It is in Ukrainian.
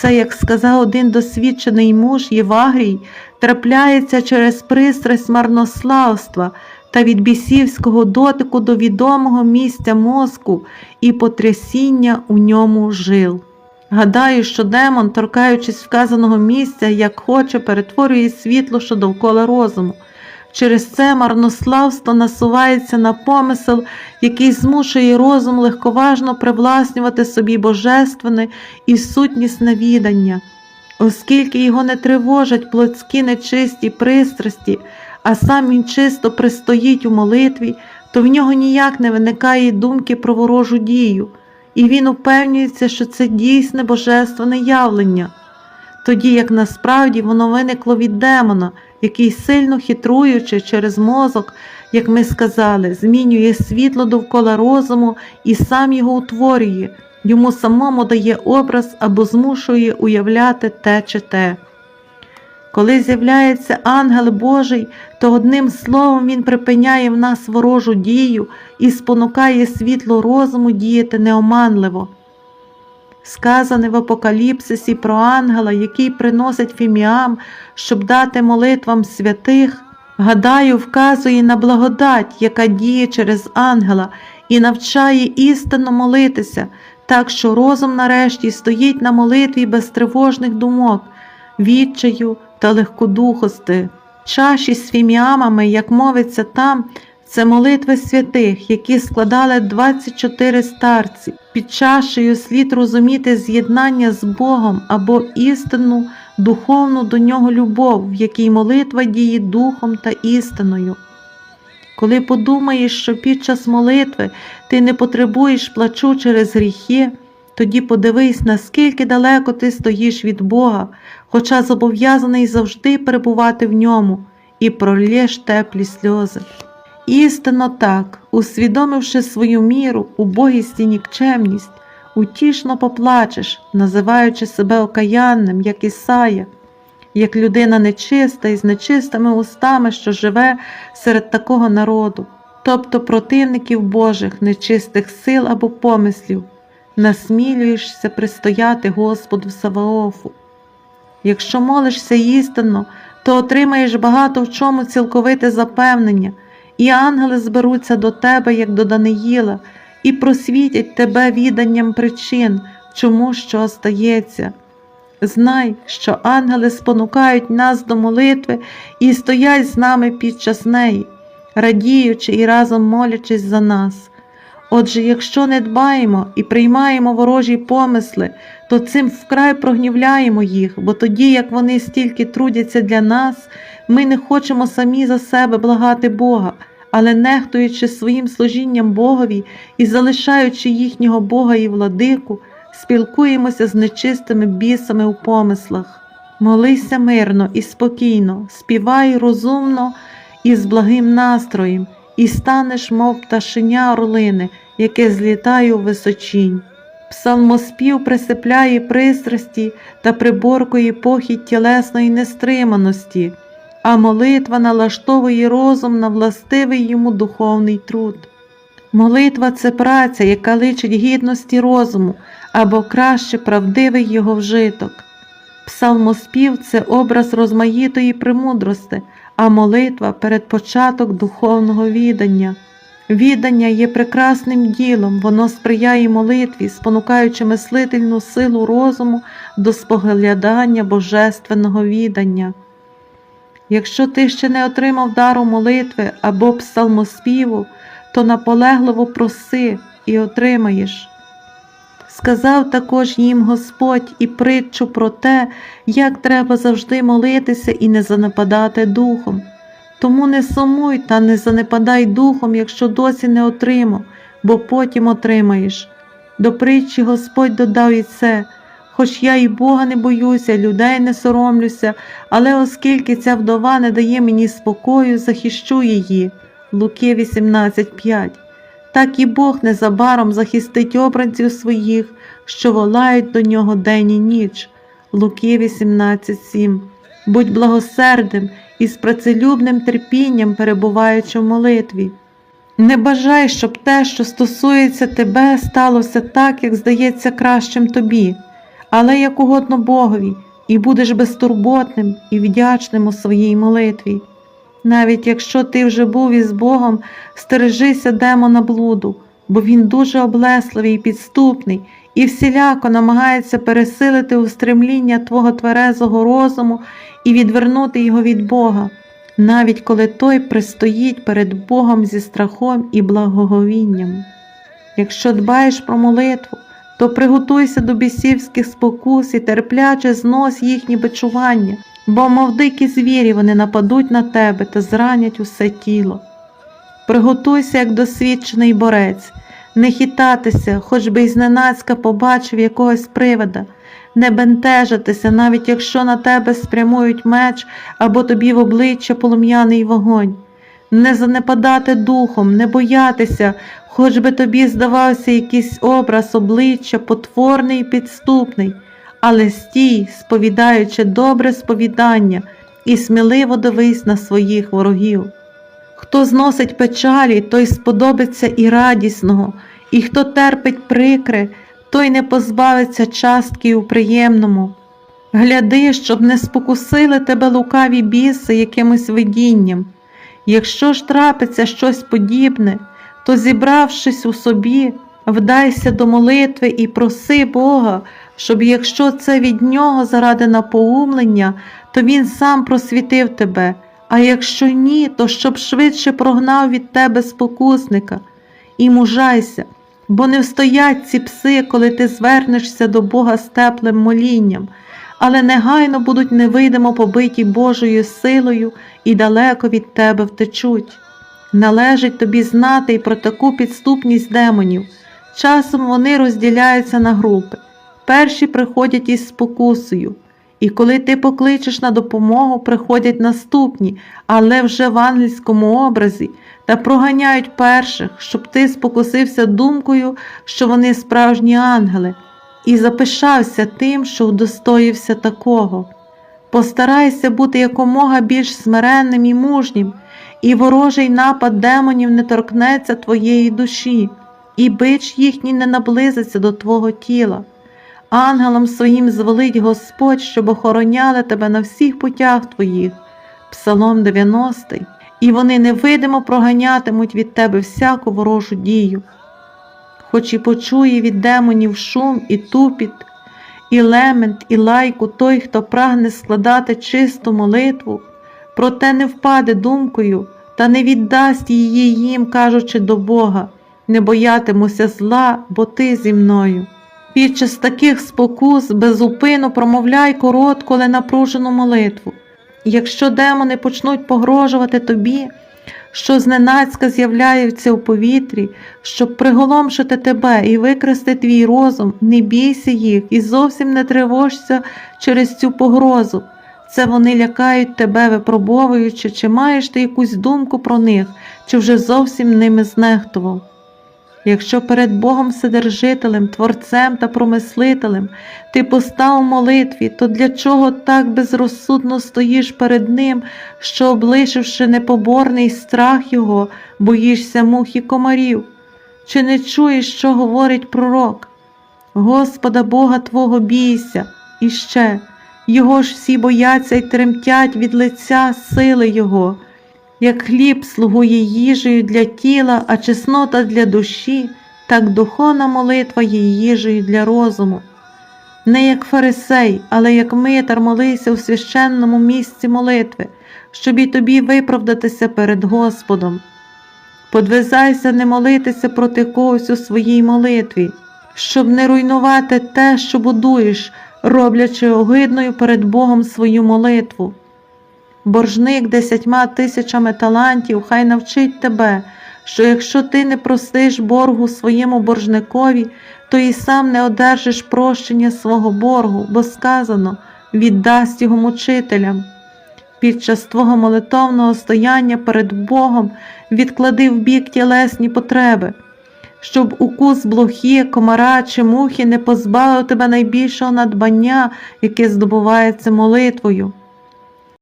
Це, як сказав один досвідчений муж Євагрій, трапляється через пристрасть марнославства та від бісівського дотику до відомого місця мозку і потрясіння у ньому жил. Гадаю, що демон, торкаючись вказаного місця, як хоче, перетворює світло, що довкола розуму. Через це марнославство насувається на помисел, який змушує розум легковажно привласнювати собі божественне і сутнісне відання, оскільки його не тривожать плотські нечисті пристрасті, а сам він чисто пристоїть у молитві, то в нього ніяк не виникає думки про ворожу дію, і він упевнюється, що це дійсне божественне явлення, тоді як насправді воно виникло від демона, який сильно хитруючи через мозок, як ми сказали, змінює світло довкола розуму і сам його утворює, йому самому дає образ або змушує уявляти те чи те. Коли з'являється ангел Божий, то одним словом він припиняє в нас ворожу дію і спонукає світло розуму діяти неоманливо. Сказане в Апокаліпсисі про ангела, який приносить фіміам, щоб дати молитвам святих, гадаю, вказує на благодать, яка діє через ангела, і навчає істинно молитися, так що розум нарешті стоїть на молитві без тривожних думок, відчаю та легкодухости. Чаші з фіміамами, як мовиться там, це молитви святих, які складали 24 старці. Під чашею слід розуміти з'єднання з Богом або істинну, духовну до нього любов, в якій молитва діє духом та істиною. Коли подумаєш, що під час молитви ти не потребуєш плачу через гріхи, тоді подивись, наскільки далеко ти стоїш від Бога, хоча зобов'язаний завжди перебувати в ньому, і пролєш теплі сльози. Істинно так, усвідомивши свою міру, убогість і нікчемність, утішно поплачеш, називаючи себе окаянним, як Ісая, як людина нечиста і з нечистими устами, що живе серед такого народу, тобто противників Божих, нечистих сил або помислів, насмілюєшся пристояти Господу Саваофу. Якщо молишся істинно, то отримаєш багато в чому цілковите запевнення, і ангели зберуться до тебе, як до Даниїла, і просвітять тебе віданням причин, чому що стається. Знай, що ангели спонукають нас до молитви і стоять з нами під час неї, радіючи і разом молячись за нас. Отже, якщо не дбаємо і приймаємо ворожі помисли, то цим вкрай прогнівляємо їх, бо тоді, як вони стільки трудяться для нас, ми не хочемо самі за себе благати Бога, але нехтуючи своїм служінням Богові і залишаючи їхнього Бога і владику, спілкуємося з нечистими бісами у помислах. Молися мирно і спокійно, співай розумно і з благим настроєм, і станеш, мов пташеня орлини, яке злітає у височінь. Псалмоспів присипляє пристрасті та приборкує похідь тілесної нестриманості, а молитва налаштовує розум на властивий йому духовний труд. Молитва це праця, яка личить гідності розуму або краще правдивий його вжиток. Псалмоспів це образ розмаїтої премудрости, а молитва передпочаток духовного відання. Відання є прекрасним ділом, воно сприяє молитві, спонукаючи мислительну силу розуму до споглядання божественного відання. Якщо ти ще не отримав дару молитви або псалмоспіву, то наполегливо проси і отримаєш. Сказав також їм Господь і притчу про те, як треба завжди молитися і не занепадати духом. Тому не сумуй та не занепадай духом, якщо досі не отримав, бо потім отримаєш. До притчі Господь додав і це, хоч я і Бога не боюся, людей не соромлюся, але оскільки ця вдова не дає мені спокою, захищу її. Луки 18.5 Так і Бог незабаром захистить обранців своїх, що волають до нього день і ніч. Луки 18.7 Будь благосердним і з працелюбним терпінням перебуваючи в молитві. Не бажай, щоб те, що стосується тебе, сталося так, як здається кращим тобі, але як угодно Богові, і будеш безтурботним і вдячним у своїй молитві. Навіть якщо ти вже був із Богом, стережися демона блуду, бо він дуже облесливий і підступний, і всіляко намагається пересилити устремління твого тверезого розуму і відвернути його від Бога, навіть коли той пристоїть перед Богом зі страхом і благоговінням. Якщо дбаєш про молитву, то приготуйся до бісівських спокус і терпляче знось їхні бичування, бо, мов дикі звірі, вони нападуть на тебе та зранять усе тіло. Приготуйся, як досвідчений борець, не хитатися, хоч би й зненацька побачив якогось привида, не бентежитися, навіть якщо на тебе спрямують меч або тобі в обличчя полум'яний вогонь, не занепадати духом, не боятися, хоч би тобі здавався якийсь образ обличчя потворний і підступний, але стій, сповідаючи добре сповідання, і сміливо дивись на своїх ворогів. Хто зносить печалі, той сподобиться і радісного, і хто терпить прикре, той не позбавиться частки у приємному. Гляди, щоб не спокусили тебе лукаві біси якимось видінням. Якщо ж трапиться щось подібне, то, зібравшись у собі, вдайся до молитви і проси Бога, щоб якщо це від Нього заради напоумлення, то Він сам просвітив тебе, а якщо ні, то щоб швидше прогнав від тебе спокусника. І мужайся, бо не встоять ці пси, коли ти звернешся до Бога з теплим молінням, але негайно будуть невидимо побиті Божою силою і далеко від тебе втечуть. Належить тобі знати й про таку підступність демонів. Часом вони розділяються на групи. Перші приходять із спокусою, і коли ти покличеш на допомогу, приходять наступні, але вже в ангельському образі, та проганяють перших, щоб ти спокусився думкою, що вони справжні ангели, і запишався тим, що удостоївся такого. Постарайся бути якомога більш смиренним і мужнім, і ворожий напад демонів не торкнеться твоєї душі, і бич їхній не наблизиться до твого тіла. Ангелам своїм звелить Господь, щоб охороняли тебе на всіх путях твоїх. Псалом 90, і вони невидимо проганятимуть від тебе всяку ворожу дію. Хоч і почує від демонів шум і тупіт, і лемент, і лайку той, хто прагне складати чисту молитву, проте не впаде думкою та не віддасть її їм, кажучи до Бога, не боятимуся зла, бо ти зі мною. Під час таких спокус безупину промовляй коротку, але напружену молитву. Якщо демони почнуть погрожувати тобі, що зненацька з'являються у повітрі, щоб приголомшити тебе і викрасти твій розум, не бійся їх і зовсім не тривожся через цю погрозу. Це вони лякають тебе, випробовуючи, чи маєш ти якусь думку про них, чи вже зовсім ними знехтував. Якщо перед Богом Вседержителем, Творцем та Промислителем ти постав у молитві, то для чого так безрозсудно стоїш перед Ним, що, облишивши непоборний страх Його, боїшся мух і комарів? Чи не чуєш, що говорить пророк? Господа Бога Твого бійся, і ще, Його ж всі бояться й тремтять від лиця сили Його. Як хліб слугує їжею для тіла, а чеснота для душі, так духовна молитва є їжею для розуму. Не як фарисей, але як митар молися у священному місці молитви, щоб і тобі виправдатися перед Господом. Подвизайся не молитися проти когось у своїй молитві, щоб не руйнувати те, що будуєш, роблячи огидною перед Богом свою молитву. Боржник десятьма тисячами талантів хай навчить тебе, що якщо ти не простиш боргу своєму боржникові, то і сам не одержиш прощення свого боргу, бо сказано віддасть його мучителям. Під час твого молитовного стояння перед Богом відклади в бік тілесні потреби, щоб укус блохи, комара чи мухи не позбавив тебе найбільшого надбання, яке здобувається молитвою.